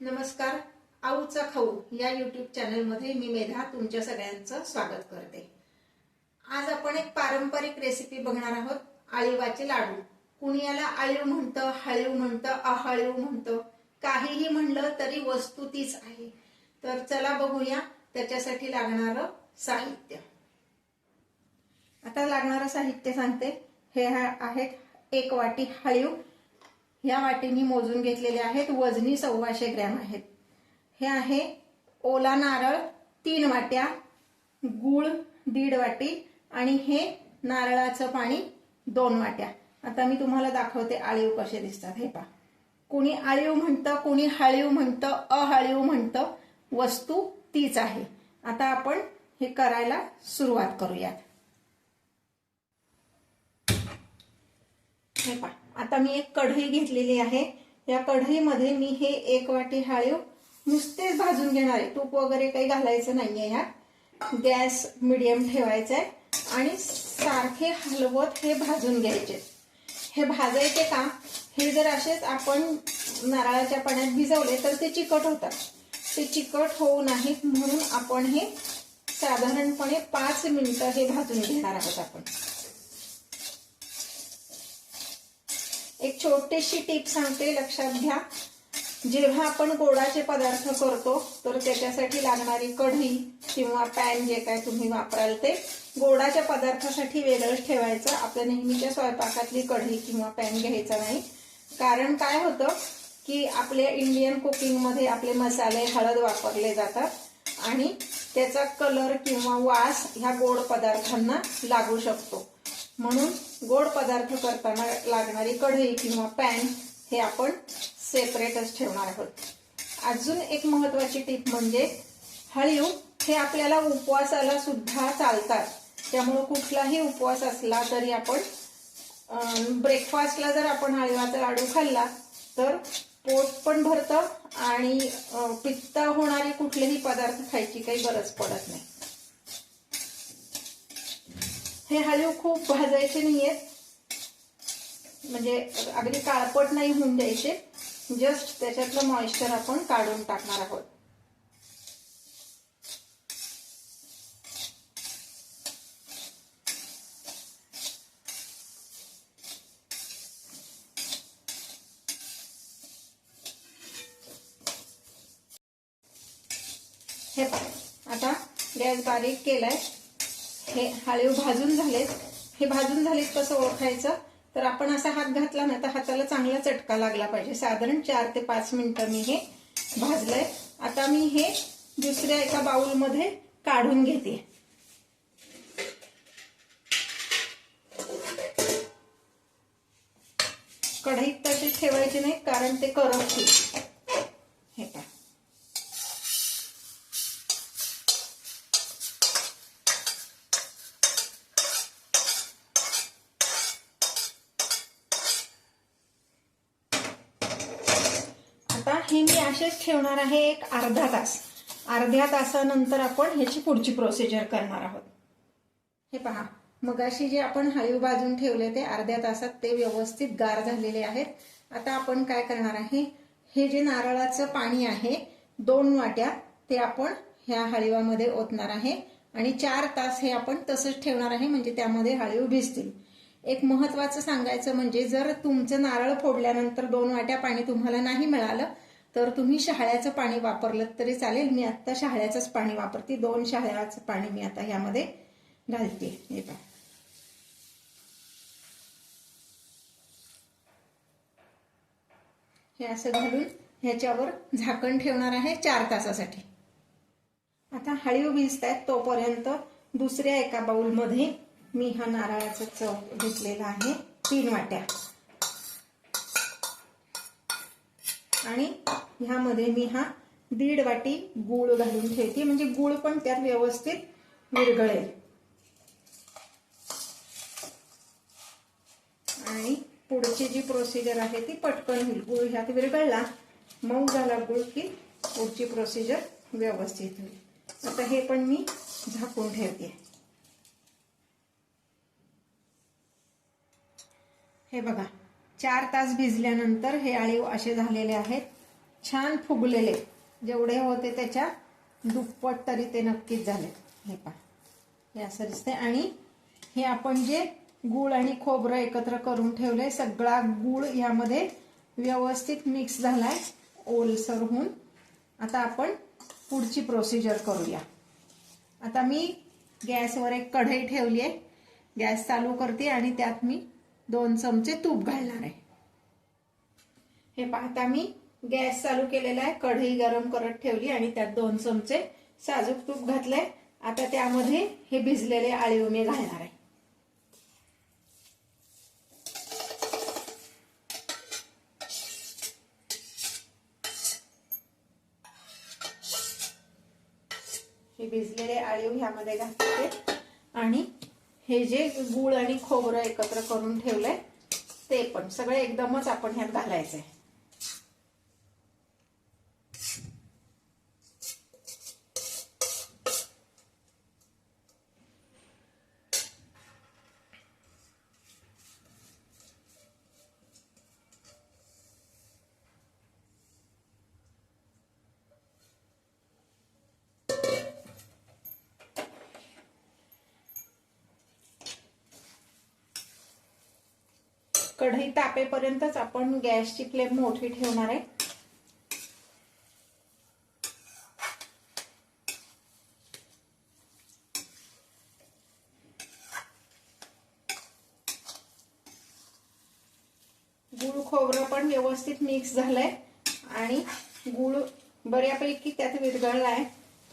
नमस्कार आऊचा खाऊ या युट्यूब चॅनलमध्ये मी मेधा तुमच्या सगळ्यांचं स्वागत करते. आज आपण एक पारंपरिक रेसिपी बघणार आहोत आळीवाचे लाडू. कुणी याला आळीव म्हणतं हळीव म्हणतं अहळीव म्हणतं काहीही म्हणलं तरी वस्तू तीच आहे. तर चला बघूया त्याच्यासाठी लागणारं साहित्य. आता लागणारं साहित्य सांगते. हे आहेत एक वाटी हळीव या वाटेनी मोजून घेतलेले आहेत. वजनी सव्वाशे ग्रॅम आहेत. हे आहे ओला नारळ तीन वाट्या गूळ दीड वाटी आणि हे नारळाचं पाणी दोन वाट्या. आता मी तुम्हाला दाखवते आळीव कसे दिसतात. हे पा कुणी आळीव म्हणतं कुणी हळीव म्हणतं अहळीव म्हणतं वस्तू तीच आहे. आता आपण हे करायला सुरुवात करूयात. हे पा आता मी एक कढई घेतलेली आहे. या कढईमध्ये मी हे एक वाटी हाळीव नुसतेच भाजून घेणार आहे. तूप वगैरे काही घालायचं नाहीये ह्यात गॅस मिडियम ठेवायचा आहे आणि सारखे हलवत हे भाजून घ्यायचे. हे भाजायचे का हे जर असेच आपण नारळाच्या पाण्यात भिजवले तर ते चिकट होतात. ते चिकट होऊ नाहीत म्हणून आपण हे साधारणपणे पाच मिनिटं हे भाजून घेणार आहोत आपण. एक छोटीशी टिप सांगते लक्षात घ्या. जेव्हा आपण गोडाचे पदार्थ करतो तर त्याच्यासाठी लागणारी कढई किंवा पॅन जे काय तुम्ही वापराल ते गोडाच्या पदार्थासाठी वेगळंच ठेवायचं. आपल्या नेहमीच्या स्वयंपाकातली कढई किंवा पॅन घ्यायचा नाही. कारण काय होतं की आपल्या इंडियन कुकिंगमध्ये आपले मसाले हळद वापरले जातात आणि त्याचा कलर किंवा वास ह्या गोड पदार्थांना लागू शकतो. म्हणून गोड पदार्थ करताना लागणारी कढई किंवा पॅन हे आपण सेपरेटच ठेवणार आहोत. अजून एक महत्वाची टीप म्हणजे हळीव हे आपल्याला उपवासाला सुद्धा चालतात. त्यामुळं कुठलाही उपवास असला तरी आपण ब्रेकफास्टला जर आपण हळीवाचा लाडू खाल्ला तर पोट पण भरतं आणि पित्त होणारे कुठलेही पदार्थ खायची काही गरज पडत नाही. हे हळू खूप भाजायचे नाहीयेत म्हणजे अगदी काळपट नाही होऊन द्यायचे. जस्ट त्याच्यातलं मॉइश्चर आपण काढून टाकणार आहोत. हे आता गॅस बारीक केलाय. हे हळीव भाजून झालेत. हे भाजून झालेत कसं ओळखायचं? तर आपण असा हात घातला ना तर हाताला चांगला चटका लागला पाहिजे. साधारण चार ते पाच मिनिटं मी हे भाजलंय. आता मी हे दुसऱ्या एका बाउलमध्ये काढून घेते. कढईत तसेच ठेवायचे नाही कारण ते करपतील हे पहा आता हे मी असेच ठेवणार आहे एक अर्धा तास. अर्ध्या तासानंतर आपण ह्याची पुढची प्रोसिजर करणार आहोत. हे पहा. मगाशी जे आपण हळीव भाजून ठेवले ते अर्ध्या तासात ते व्यवस्थित गार झालेले आहेत. आता आपण काय करणार आहे? हे जे नारळाचं पाणी आहे दोन वाट्या ते आपण ह्या हळीवामध्ये ओतणार आहे आणि चार तास हे आपण तसंच ठेवणार आहे म्हणजे त्यामध्ये हळीव भिजतील. एक महत्वाचं सांगायचं म्हणजे जर तुमचं नारळ फोडल्यानंतर दोन वाट्या पाणी तुम्हाला नाही मिळालं तर तुम्ही शहाळ्याचं पाणी वापरलं तरी चालेल. मी आता शहाळ्याचंच पाणी वापरते. दोन शहाळ्याचं पाणी मी आता ह्यामध्ये घालते. हे पहा. हे असं घालून ह्याच्यावर झाकण ठेवणार आहे चार तासासाठी. आता हळीव भिजतायत तोपर्यंत दुसऱ्या एका बाउलमध्ये मी हा नारळाचा चव घेतलेला आहे. तीन वाट्या. आणि ह्यामध्ये मी हा दीड वाटी गूळ घालून ठेवते. म्हणजे गूळ पण त्यात व्यवस्थित विरघळेल. आणि पुढची जी प्रोसिजर आहे ती पटकन होईल. गुळ ह्यात विरघळला मऊ झाला गुळ की पुढची प्रोसिजर व्यवस्थित होईल. आता हे पण मी झाकून ठेवते. हे बघा चार तास भिजल्यानंतर हे आळीव असे झालेले आहेत. छान फुगलेले. जेवढे होते त्याच्या दुप्पट तरी ते नक्कीच झाले. हे पहा. हे असं दिसते आणि हे आपण जे गूळ आणि खोबरं एकत्र करून ठेवलंय सगळा गूळ यामध्ये व्यवस्थित मिक्स झालाय ओलसर होऊन. आता आपण पुढची प्रोसिजर करूया. आता मी गॅसवर एक कढई ठेवली आहे. गॅस चालू करते आणि त्यात मी दोन चमचे तूप घालणार आहे. हे पाहता मी गॅस चालू केलेला आहे कढई गरम करत ठेवली आणि त्यात दोन चमचे साजूक तूप घातलंय. आता त्यामध्ये हे भिजलेले आळीव मी घालणार आहे. हे भिजलेले आळीव ह्यामध्ये घातले आणि हे जे गूळ आणि खोबरं एकत्र करून ठेवलंय ते पण सगळे एकदमच आपण ह्यात घालायचंय. कढई तापेपर्यंतच आपण गॅसची फ्लेम मोठी ठेवणार आहे. गुळ खोबरं पण व्यवस्थित मिक्स झालंय आणि गुळ बऱ्यापैकी त्यात विरघळलाय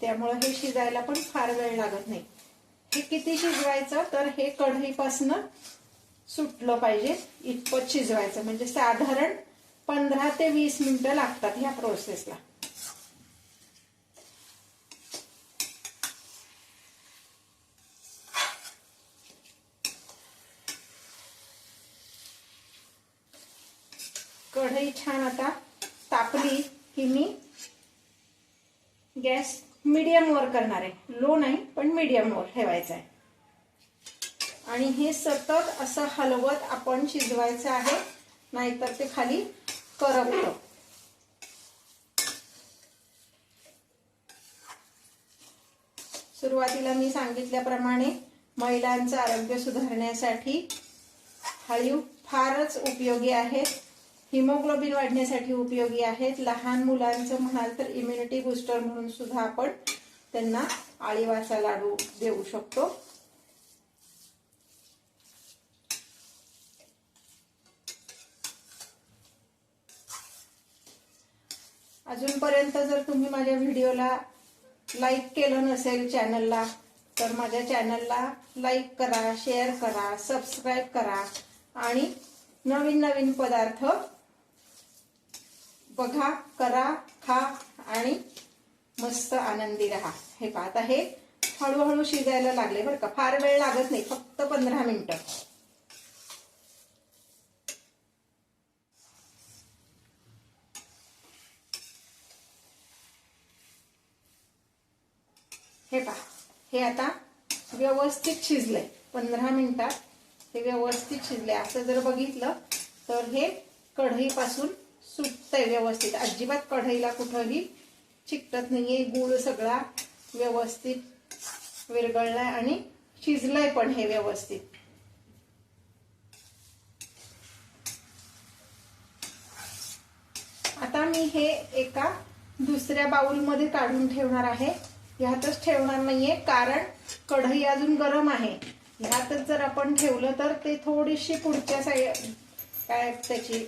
त्यामुळे हे शिजायला पण फार वेळ लागत नाही. हे किती शिजवायचं तर हे कढईपासनं सुटलं पाहिजे इतपत शिजवायचं. म्हणजे साधारण पंधरा ते वीस मिनिटं लागतात ह्या प्रोसेसला कढई छान आता तापली की मी गॅस मीडियम वर करणार आहे. लो नाही पण मीडियम वर ठेवायचा आहे. आणि हे सतत असं हलवत आपण शिजवायचं आहे नाहीतर ते खाली करपत. सुरुवातीला मी सांगितल्याप्रमाणे महिलांचं आरोग्य सुधारण्यासाठी हळीव फारच उपयोगी आहेत हिमोग्लोबिन वाढण्यासाठी उपयोगी आहेत. लहान मुलांचं म्हणाल तर इम्युनिटी बुस्टर म्हणून सुद्धा आपण त्यांना आळीवाचा लाडू देऊ शकतो. अजूनपर्यंत जर तुम्ही माझ्या व्हिडिओला लाईक केलं नसेल चॅनलला तर माझ्या चॅनलला लाईक करा शेअर करा सबस्क्राईब करा आणि नवीन नवीन पदार्थ बघा करा खा आणि मस्त आनंदी राहा. हे पाहत आहे हळूहळू शिजायला लागले बरं का. फार वेळ लागत नाही फक्त पंधरा मिनिटं हे पहा हे आता व्यवस्थित शिजलंय. पंधरा मिनिटात हे व्यवस्थित शिजले असं जर बघितलं तर हे कढईपासून सुटतंय व्यवस्थित. अजिबात कढईला कुठंही चिकटत नाहीये. गुळ सगळा व्यवस्थित विरगळलाय आणि शिजलंय पण हे व्यवस्थित. आता मी हे एका दुसऱ्या बाउलमध्ये काढून ठेवणार आहे. ह्यातच ठेवणार नाहीये कारण कढई अजून गरम आहे. ह्यातच जर आपण ठेवलं तर ते थोडीशी पुढच्या साईड काय त्याची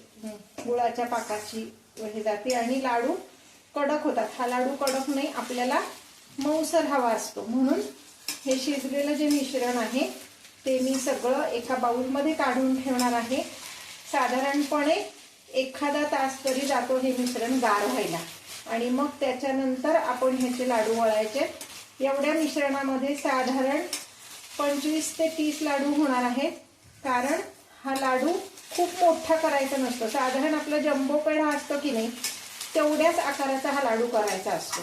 गुळाच्या पाकाची हे जाते आणि लाडू कडक होतात. हा लाडू कडक नाही आपल्याला मऊसर हवा असतो. म्हणून हे शिजलेलं जे मिश्रण आहे ते मी सगळं एका बाउलमध्ये काढून ठेवणार आहे. साधारणपणे एखादा तास तरी जातो हे मिश्रण गार व्हायला. आणि मग त्याच्यानंतर आपण ह्याचे लाडू वळायचे. एवढ्या मिश्रणामध्ये साधारण पंचवीस ते तीस लाडू होणार आहेत. कारण हा लाडू खूप मोठा करायचा नसतो. साधारण आपला जम्बो पेढा असतो की नाही तेवढ्याच आकाराचा हा लाडू करायचा असतो.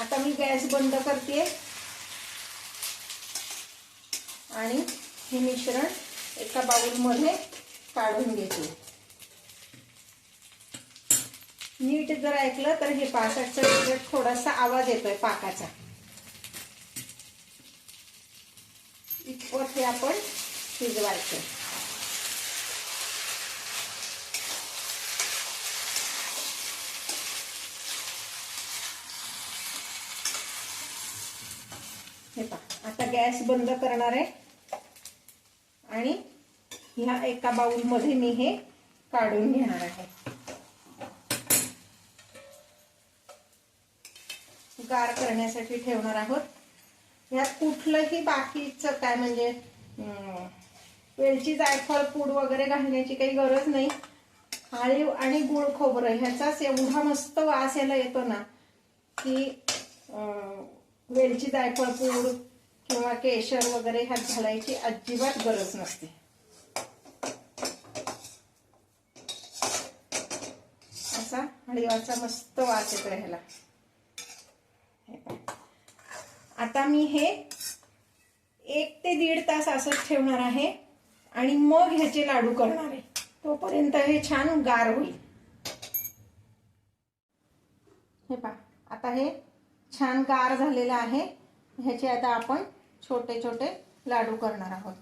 आता मी गॅस बंद करते आणि हे मिश्रण एका बाउलमध्ये काढून घेते. नीट जर ऐकलं तर हे पासाचं थोडासा आवाज येतोय पाकाचा. इतपत हे आपण शिजवायचं. हे पहा आता गॅस बंद करणार आहे. आणि ह्या एका बाउलमध्ये मी हे काढून घेणार आहे. गार करण्यासाठी ठेवणार आहोत. ह्यात कुठलंही बाकीचं काय म्हणजे अं, वेलची जायफळ पूड वगैरे घालण्याची काही गरज नाही. आळीव आणि गुळ खोबरं ह्याचाच एवढा मस्त वास याला येतो ना की वेलची जायफळ पूड किंवा केशर वगैरे ह्यात घालायची अजिबात गरज नसते असा हळीवाचा मस्त वास येतो ह्याला आता मी हे एक ते दीड तास असंच ठेवणार आहे आणि मग ह्याचे लाडू करणार आहे. तोपर्यंत हे छान गार होईल. हे पा आता हे छान गार झालेलं आहे. ह्याचे आता आपण छोटे छोटे लाडू करणार आहोत.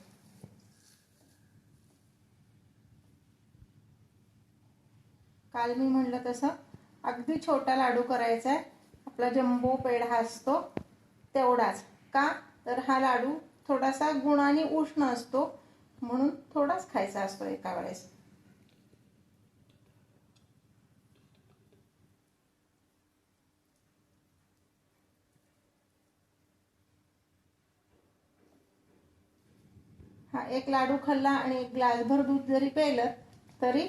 काल मी म्हणलं तसं अगदी छोटा लाडू करायचा आहे. आपला जम्बो पेढा असतो तेवढाच. का? तर हा लाडू थोडासा गुणाने उष्ण असतो म्हणून थोडाच खायचा असतो एका वेळेस. हा एक लाडू खाल्ला आणि एक ग्लासभर दूध जरी प्यायलं तरी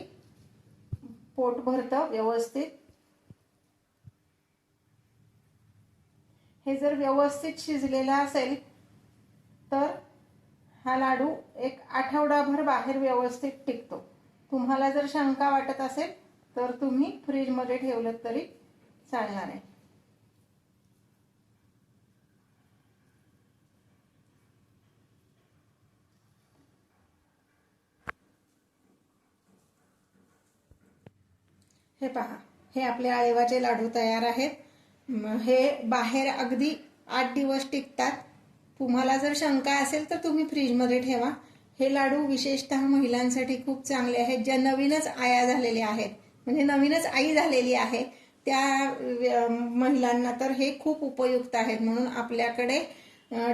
पोट भरतं व्यवस्थित. हे जर व्यवस्थित शिजलेला असेल तर हा लाडू एक आठवडाभर बाहेर व्यवस्थित टिकतो. तुम्हाला जर शंका वाटत असेल तर तुम्ही फ्रीजमध्ये ठेवलं तरी चालणार आहे. हे पहा. हे आपले आळेवाचे लाडू तयार आहेत. हे बाहेर अगदी आठ दिवस टिकतात. तुम्हाला जर शंका असेल तर तुम्ही फ्रीजमध्ये ठेवा. हे लाडू विशेषतः महिलांसाठी खूप चांगले आहेत. ज्या नवीनच आया झालेल्या आहेत म्हणजे नवीनच आई झालेली आहे त्या महिलांना तर हे खूप उपयुक्त आहेत. म्हणून आपल्याकडे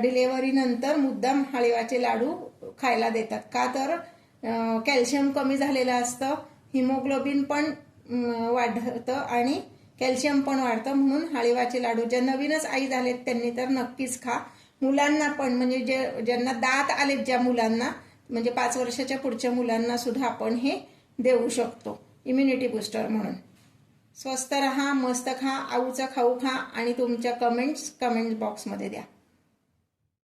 डिलेवरीनंतर मुद्दाम हळीवाचे लाडू खायला देतात. का तर कॅल्शियम कमी झालेलं असतं. हिमोग्लोबिन पण वाढतं आणि कॅल्शियम पण वाढतं म्हणून हळीवाचे लाडू. ज्या नवीनच आई झालेत त्यांनी तर नक्कीच खा. मुलांना पण म्हणजे जे ज्यांना दात आलेत ज्या मुलांना म्हणजे पाच वर्षाच्या पुढच्या मुलांना सुद्धा आपण हे देऊ शकतो. इम्युनिटी बुस्टर म्हणून. स्वस्त रहा मस्त खा आऊचा खाऊ खा आणि तुमच्या कमेंट्स कमेंट बॉक्समध्ये द्या.